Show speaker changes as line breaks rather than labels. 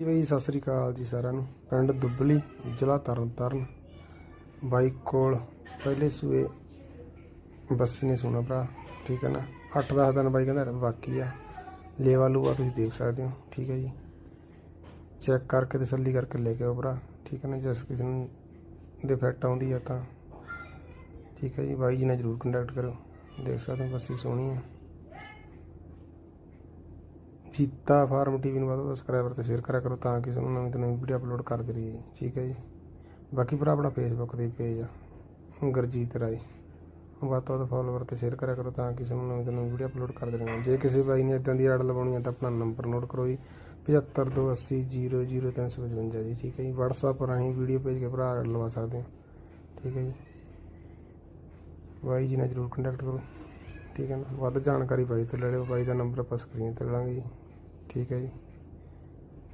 ਜੀ ਬਈ, ਸਤਿ ਸ੍ਰੀ ਅਕਾਲ ਜੀ ਸਾਰਿਆਂ ਨੂੰ। ਪਿੰਡ ਦੁੱਬਲੀ, ਜ਼ਿਲ੍ਹਾ ਤਰਨਤਾਰਨ। ਬਾਈ ਕੋਲ ਪਹਿਲੇ ਸੂਏ ਬੱਸੀ ਨੇ ਸੁਣਾ ਭਰਾ, ਠੀਕ ਹੈ ਨਾ? 8-10 ਦਿਨ ਬਾਈ ਕਹਿੰਦਾ ਬਾਕੀ ਆ। ਲੇਵਾ ਲੂਆ ਤੁਸੀਂ ਦੇਖ ਸਕਦੇ ਹੋ, ਠੀਕ ਹੈ ਜੀ। ਚੈੱਕ ਕਰਕੇ ਤਸੱਲੀ ਕਰਕੇ ਲੈ ਕੇ ਆਓ ਭਰਾ, ਠੀਕ ਹੈ ਨਾ? ਜਿਸ ਕਿਸੇ ਨੂੰ ਦੇ ਆਉਂਦੀ ਆ ਤਾਂ, ਠੀਕ ਹੈ ਜੀ। ਬਾਈ ਜੀ ਨਾਲ ਜਰੂਰ ਕੰਟੈਕਟ ਕਰੋ ਦੇਖ ਸਕਦੇ ਹੋ, ਬੱਸੀ ਸੋਹਣੀ ਹੈ ਜੀਤਾ ਫਾਰਮ ਟੀਵੀ ਨੂੰ ਵੱਧ ਤੋਂ ਵੱਧ ਸਬਸਕ੍ਰਾਈਬਰ ਤੇ ਸ਼ੇਅਰ ਕਰਿਆ ਕਰੋ ਤਾਂ ਕਿ ਸਾਨੂੰ ਨਵੀਂ ਤੋਂ ਨਵੀਂ ਵੀਡੀਓ ਅਪਲੋਡ ਕਰਦੇ ਰਹੀਏ। ਠੀਕ ਹੈ ਜੀ? ਬਾਕੀ ਭਰਾ, ਆਪਣਾ ਫੇਸਬੁੱਕ ਤੇ ਪੇਜ ਆ, ਗੁਰਜੀਤ ਰਾਏ। ਵੱਧ ਤੋਂ ਵੱਧ ਫੋਲੋਵਰ ਤੇ ਸ਼ੇਅਰ ਕਰਿਆ ਕਰੋ ਤਾਂ ਕਿ ਸਾਨੂੰ ਨਵੀਂ ਤੋਂ ਨਵੀਂ ਵੀਡੀਓ ਅਪਲੋਡ ਕਰਦੇ ਰਹੀਏ। ਜੇ ਕਿਸੇ ਬਾਈ ਨੇ ਇਦਾਂ ਦੀ ਐਡ ਲਵਾਉਣੀ ਹੈ ਤਾਂ ਆਪਣਾ ਨੰਬਰ ਨੋਟ ਕਰੋ ਜੀ। 7528000355 ਜੀ, ਠੀਕ ਹੈ ਜੀ? WhatsApp ਰਾਹੀਂ ਵੀਡੀਓ ਭੇਜ ਕੇ ਭਰਾ ਲਵਾ ਸਕਦੇ ਹੋ। ਠੀਕ ਹੈ ਜੀ? ਬਾਈ ਜੀ ਨਾਲ ਜਰੂਰ ਕੰਟੈਕਟ ਕਰੋ। ਠੀਕ ਹੈ ਨਾ? ਵੱਧ ਜਾਣਕਾਰੀ ਬਾਈ ਤੋਂ ਲੈ ਲਿਓ, ਬਾਈ ਦਾ ਨੰਬਰ ਆਪਾਂ ਸਕਰੀਨ ਤੇ ਲਾਂਗੇ ਜੀ। ਠੀਕ ਹੈ ਜੀ।